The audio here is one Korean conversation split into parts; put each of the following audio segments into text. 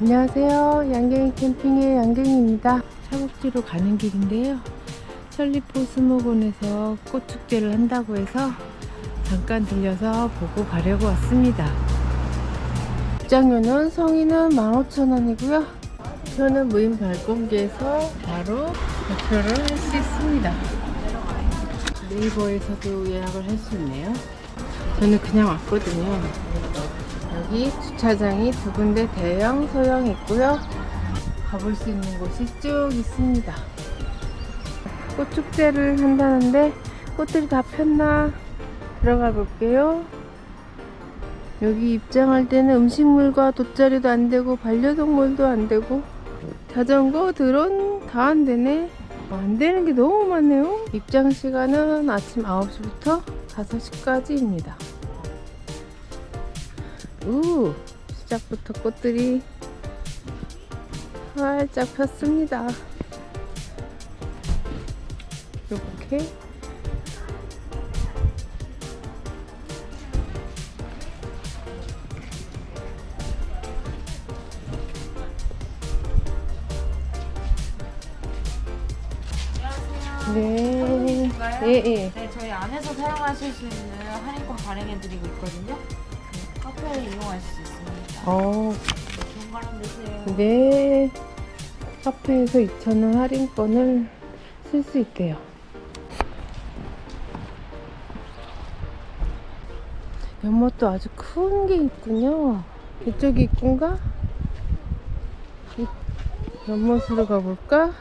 안녕하세요. 양갱이 캠핑의 양갱이입니다. 차곡지로 가는 길인데요. 천리포 스모곤에서 꽃축제를 한다고 해서 잠깐 들려서 보고 가려고 왔습니다. 입장료는 성인은 15,000원이고요. 저는 무인 발권기에서 바로 발표를 할 수 있습니다. 네이버에서도 예약을 할 수 있네요. 저는 그냥 왔거든요. 여기 주차장이 두 군데 대형, 소형 있고요. 가볼 수 있는 곳이 쭉 있습니다. 꽃축제를 한다는데 꽃들이 다 폈나 들어가 볼게요. 여기 입장할 때는 음식물과 돗자리도 안 되고 반려동물도 안 되고 자전거, 드론 다 안 되네. 안 되는 게 너무 많네요. 입장 시간은 아침 9시부터 5시까지입니다. 우 시작부터 꽃들이 활짝 폈습니다. 이렇게 네, 예, 예. 네, 저희 안에서 사용하실 수 있는 할인권 발행해드리고 있거든요. 네, 카페에 이용하실 수 있습니다. 어, 좋은 바람 되세요. 네. 카페에서 2,000원 할인권을 쓸 수 있대요. 연못도 아주 큰 게 있군요. 이쪽이 입구인가? 이- 연못으로 가볼까?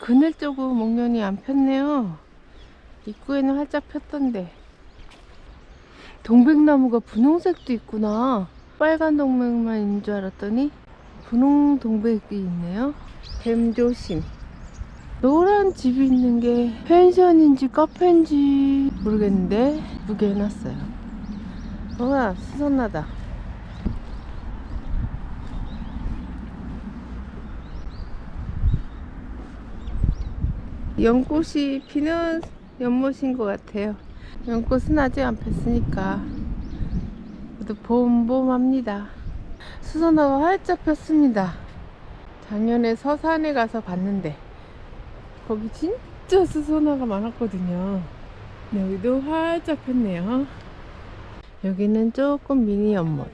그늘 쪽은 목련이 안 폈네요. 입구에는 활짝 폈던데. 동백나무가 분홍색도 있구나. 빨간 동백만 있는 줄 알았더니 분홍 동백이 있네요. 뱀 조심. 노란 집이 있는 게 펜션인지 카페인지 모르겠는데 무게 해놨어요. 와 수선나다. 연꽃이 피는 연못인 것 같아요. 연꽃은 아직 안 폈으니까 모두 봄봄합니다. 수선화가 활짝 폈습니다. 작년에 서산에 가서 봤는데 거기 진짜 수선화가 많았거든요. 근데 여기도 활짝 폈네요. 여기는 조금 미니 연못.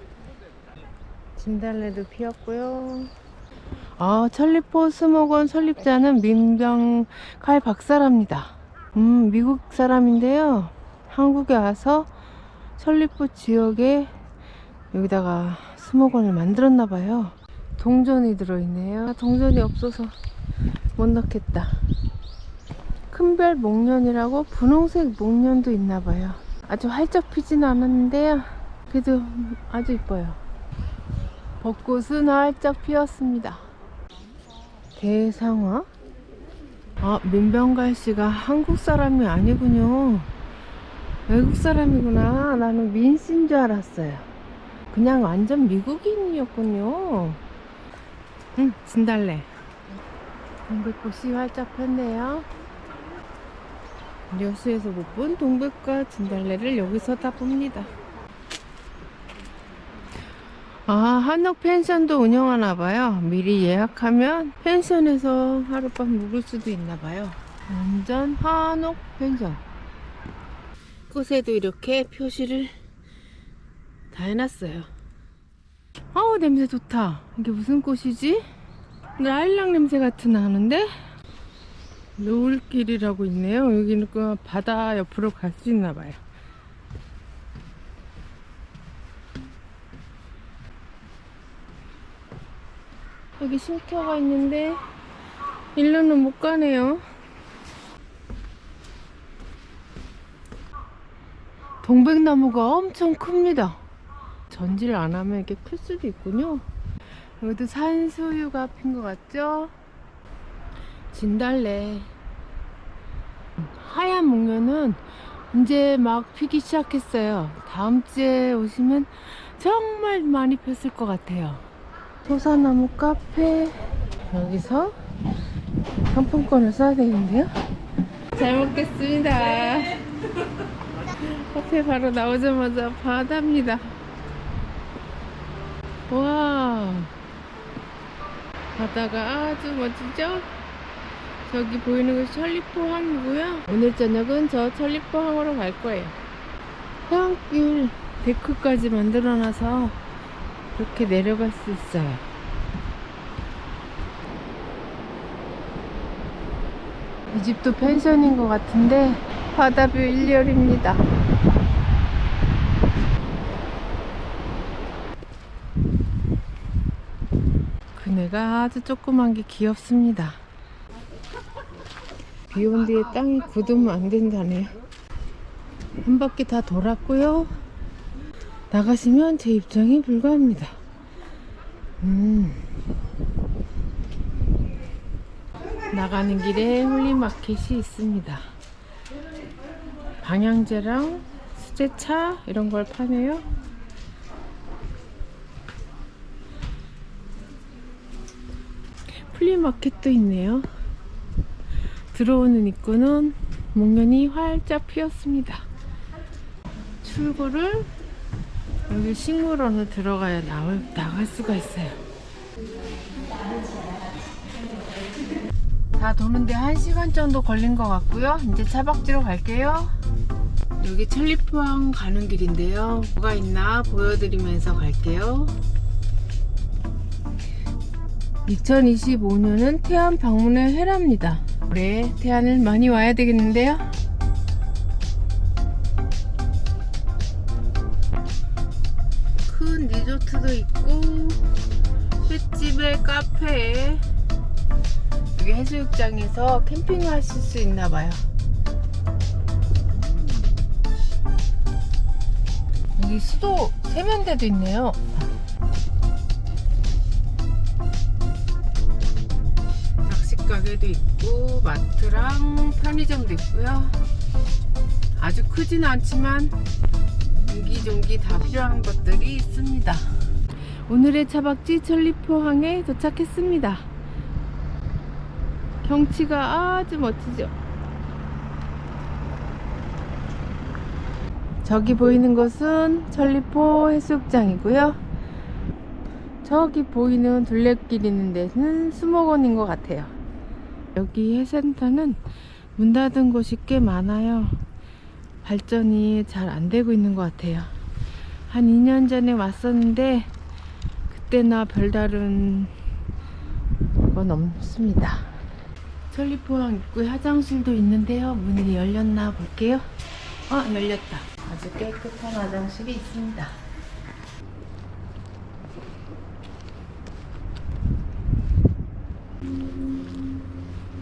진달래도 피었고요. 아, 천리포 스모건 설립자는 민병칼 박사랍니다. 음, 미국 사람인데요. 한국에 와서 천리포 지역에 여기다가 스모건을 만들었나 봐요. 동전이 들어있네요. 아, 동전이 없어서 못 넣겠다. 큰별 목련이라고 분홍색 목련도 있나 봐요. 아주 활짝 피진 않았는데요. 그래도 아주 이뻐요. 벚꽃은 활짝 피었습니다. 대상화? 아, 민병갈 씨가 한국 사람이 아니군요. 외국 사람이구나. 나는 민씨인 줄 알았어요. 그냥 완전 미국인이었군요. 응, 진달래. 동백꽃이 활짝 폈네요. 여수에서 못 본 동백과 진달래를 여기서 다 봅니다. 아, 한옥 펜션도 운영하나 봐요. 미리 예약하면 펜션에서 하룻밤 묵을 수도 있나 봐요. 완전 한옥 펜션. 꽃에도 이렇게 표시를 다 해놨어요. 아우, 냄새 좋다. 이게 무슨 꽃이지? 라일락 냄새 같은 나는데? 노을길이라고 있네요. 여기는 그 바다 옆으로 갈 수 있나 봐요. 여기 쉼터가 있는데 일로는 못 가네요. 동백나무가 엄청 큽니다. 전지를 안 하면 이렇게 클 수도 있군요. 여기도 산수유가 핀 것 같죠? 진달래. 하얀 목련은 이제 막 피기 시작했어요. 다음 주에 오시면 정말 많이 폈을 것 같아요. 소사나무 카페 여기서 상품권을 써야 되는데요. 잘 먹겠습니다. 카페 바로 나오자마자 바다입니다. 와 바다가 아주 멋지죠? 저기 보이는 것이 천리포항이고요. 오늘 저녁은 저 천리포항으로 갈 거예요. 해안길 데크까지 만들어놔서 이렇게 내려갈 수 있어요. 이 집도 펜션인 것 같은데 바다뷰 1열입니다. 그네가 아주 조그만 게 귀엽습니다. 비 온 뒤에 땅이 굳으면 안 된다네요. 한 바퀴 다 돌았고요. 나가시면 제 입장이 불가합니다. 음. 나가는 길에 홀리마켓이 있습니다. 방향제랑 수제차 이런 걸 파네요. 플리마켓도 있네요. 들어오는 입구는 목련이 활짝 피었습니다. 출구를 여기 식물원을 들어가야 나올, 나갈 수가 있어요. 다 도는데 1시간 정도 걸린 것 같고요. 이제 차박지로 갈게요. 여기 천리포항 가는 길인데요. 뭐가 있나 보여드리면서 갈게요. 2025년은 태안 방문의 해랍니다. 올해 태안을 많이 와야 되겠는데요. 큰 리조트도 있고 횟집에 카페에 여기 해수욕장에서 캠핑을 하실 수 있나 봐요. 여기 수도 세면대도 있네요. 가게도 있고 마트랑 편의점도 있고요. 아주 크진 않지만 옹기종기 다 필요한 것들이 있습니다. 오늘의 차박지 천리포항에 도착했습니다. 경치가 아주 멋지죠. 저기 보이는 것은 천리포 해수욕장이고요. 저기 보이는 둘레길 있는 데는 수목원인 것 같아요. 여기 해센터는 문 닫은 곳이 꽤 많아요. 발전이 잘 안 되고 있는 것 같아요. 한 2년 전에 왔었는데 그때나 별다른 건 없습니다. 천리포항 입구에 화장실도 있는데요. 문이 열렸나 볼게요. 아, 열렸다. 아주 깨끗한 화장실이 있습니다.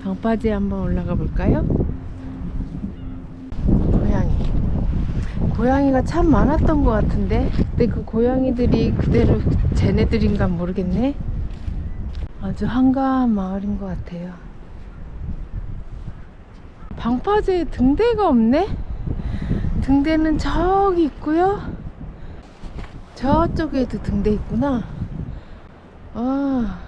방바지에 한번 올라가 볼까요? 고양이. 고양이가 참 많았던 것 같은데, 근데 그 고양이들이 그대로 쟤네들인가 모르겠네. 아주 한가한 마을인 것 같아요. 방파제에 등대가 없네? 등대는 저기 있고요. 저쪽에도 등대 있구나. 아.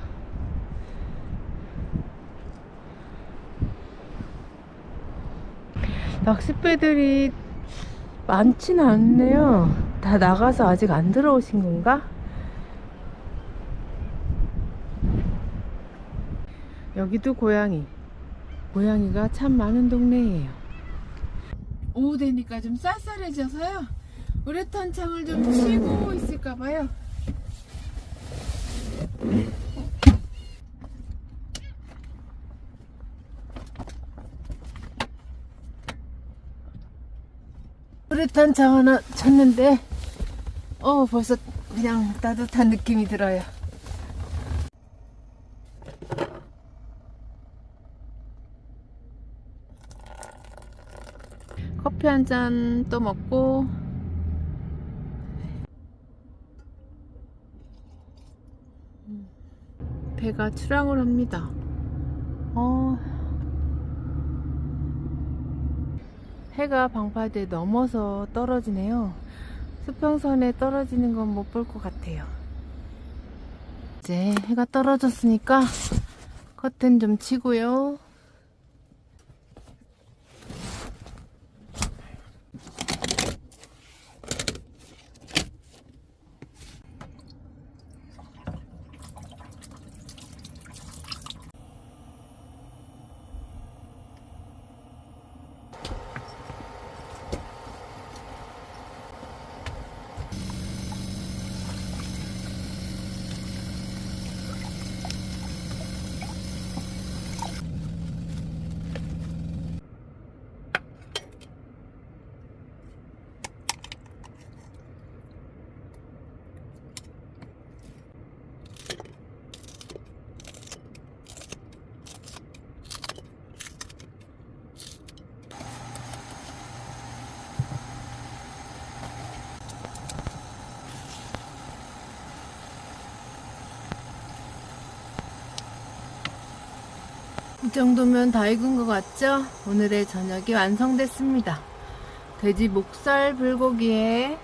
낚싯배들이 많지는 않네요. 다 나가서 아직 안 들어오신 건가? 여기도 고양이. 고양이가 참 많은 동네예요. 오후 되니까 좀 쌀쌀해져서요. 우레탄 창을 좀 치고 있을까봐요. 우레탄 창 하나 쳤는데, 어, 벌써 그냥 따뜻한 느낌이 들어요. 커피 한 잔 또 먹고 배가 출항을 합니다. 어, 해가 방파제 넘어서 떨어지네요. 수평선에 떨어지는 건 못 볼 것 같아요. 이제 해가 떨어졌으니까 커튼 좀 치고요. 정도면 다 익은 것 같죠? 오늘의 저녁이 완성됐습니다. 돼지 목살 불고기에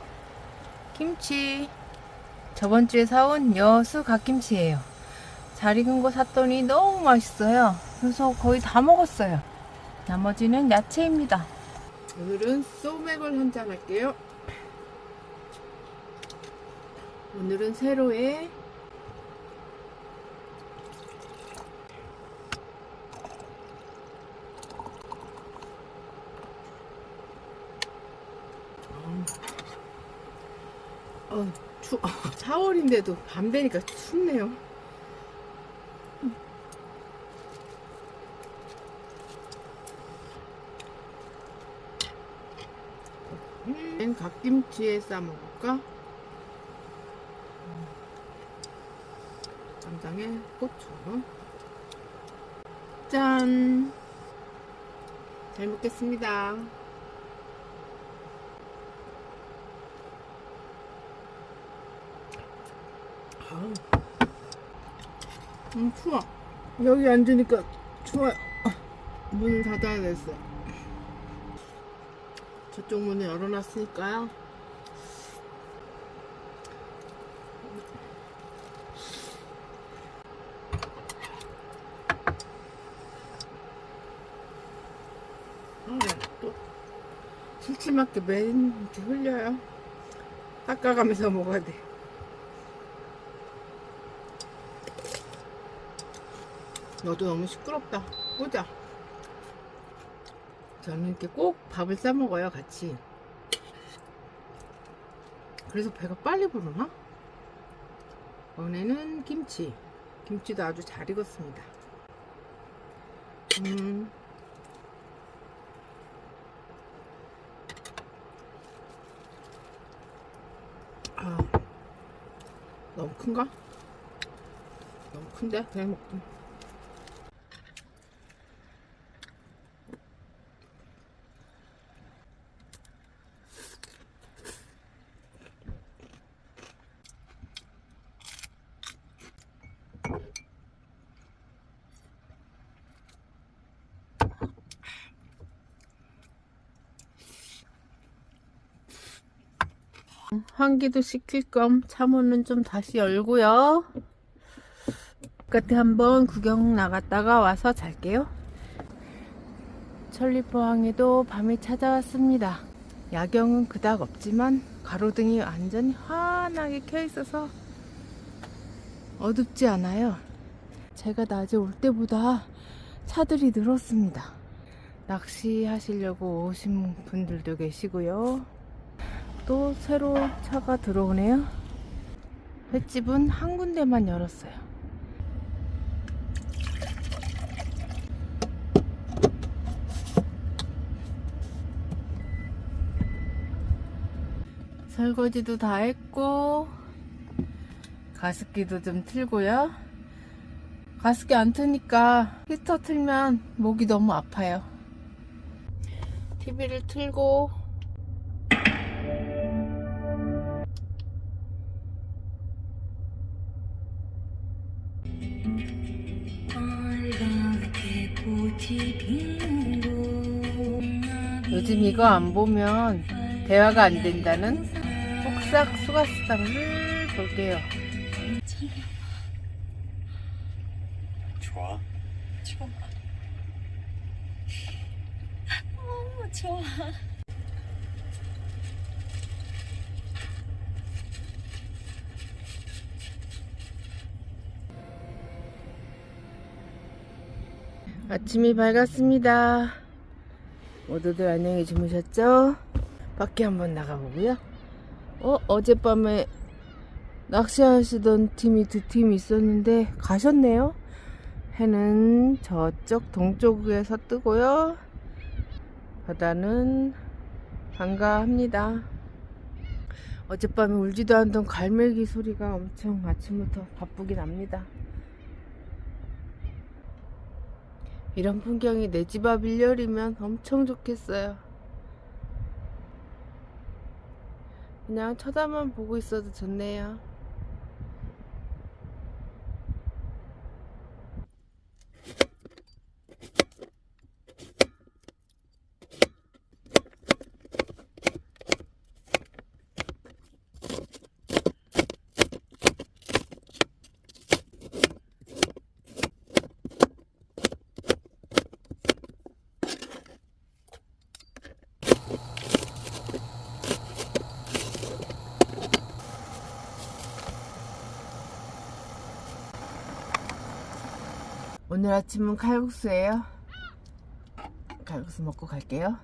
김치. 저번 주에 사온 여수 갓김치예요. 잘 익은 거 샀더니 너무 맛있어요. 그래서 거의 다 먹었어요. 나머지는 야채입니다. 오늘은 소맥을 한 잔 할게요. 오늘은 세로에 어, 추, 4월인데도 밤 되니까 춥네요. 음, 갓김치에 싸 먹을까? 쌈장에 고추. 짠! 잘 먹겠습니다. 음, 추워. 여기 앉으니까 추워요. 아, 문을 닫아야 됐어. 저쪽 문을 열어놨으니까요. 아, 또 실치맞게 맨 이렇게 흘려요. 닦아가면서 먹어야 돼. 너도 너무 시끄럽다. 보자. 저는 이렇게 꼭 밥을 싸 먹어요, 같이. 그래서 배가 빨리 부르나? 이번에는 김치. 김치도 아주 잘 익었습니다. 음. 아, 너무 큰가? 너무 큰데? 그냥 먹기. 환기도 시킬 겸 차문은 좀 다시 열고요. 바깥에 한번 구경 나갔다가 와서 잘게요. 천리포항에도 밤이 찾아왔습니다. 야경은 그닥 없지만 가로등이 완전히 환하게 켜 있어서 어둡지 않아요. 제가 낮에 올 때보다 차들이 늘었습니다. 낚시하시려고 오신 분들도 계시고요. 또 새로 차가 들어오네요. 횟집은 한 군데만 열었어요. 설거지도 다 했고 가습기도 좀 틀고요. 가습기 안 트니까 히터 틀면 목이 너무 아파요. TV를 틀고 요즘 이거 안 보면 대화가 안 된다는 폭삭 수가스당을 볼게요. 좋아. 좋아. 너무 좋아. 아침이 밝았습니다. 모두들 안녕히 주무셨죠? 밖에 한번 나가보고요. 어, 어젯밤에 낚시하시던 팀이 두 팀 있었는데 가셨네요. 해는 저쪽 동쪽에서 뜨고요. 바다는 한가합니다. 어젯밤에 울지도 않던 갈매기 소리가 엄청 아침부터 바쁘게 납니다. 이런 풍경이 내 집 앞 일렬이면 엄청 좋겠어요. 그냥 쳐다만 보고 있어도 좋네요. 오늘 아침은 칼국수예요. 칼국수 먹고 갈게요.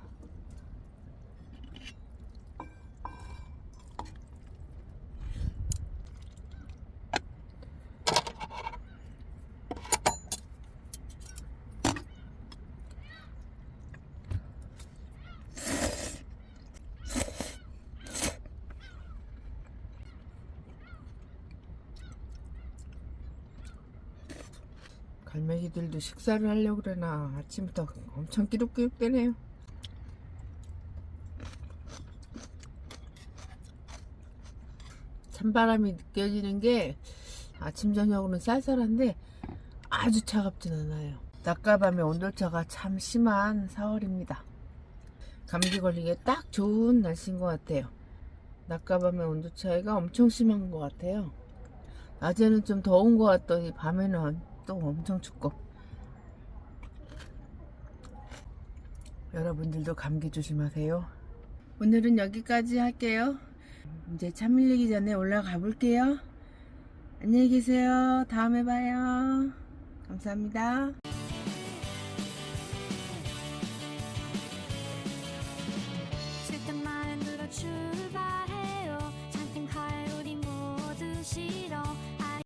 갈매기들도 식사를 하려고 그러나 아침부터 엄청 끼룩끼룩대네요. 찬바람이 느껴지는 게 아침 저녁으로는 쌀쌀한데 아주 차갑진 않아요. 낮과 밤의 온도차가 참 심한 4월입니다. 감기 걸리기에 딱 좋은 날씨인 것 같아요. 낮과 밤의 온도 차이가 엄청 심한 것 같아요. 낮에는 좀 더운 것 같더니 밤에는 또 엄청 춥고 여러분들도 감기 조심하세요. 오늘은 여기까지 할게요. 이제 차 밀리기 전에 올라가 볼게요. 안녕히 계세요. 다음에 봐요. 감사합니다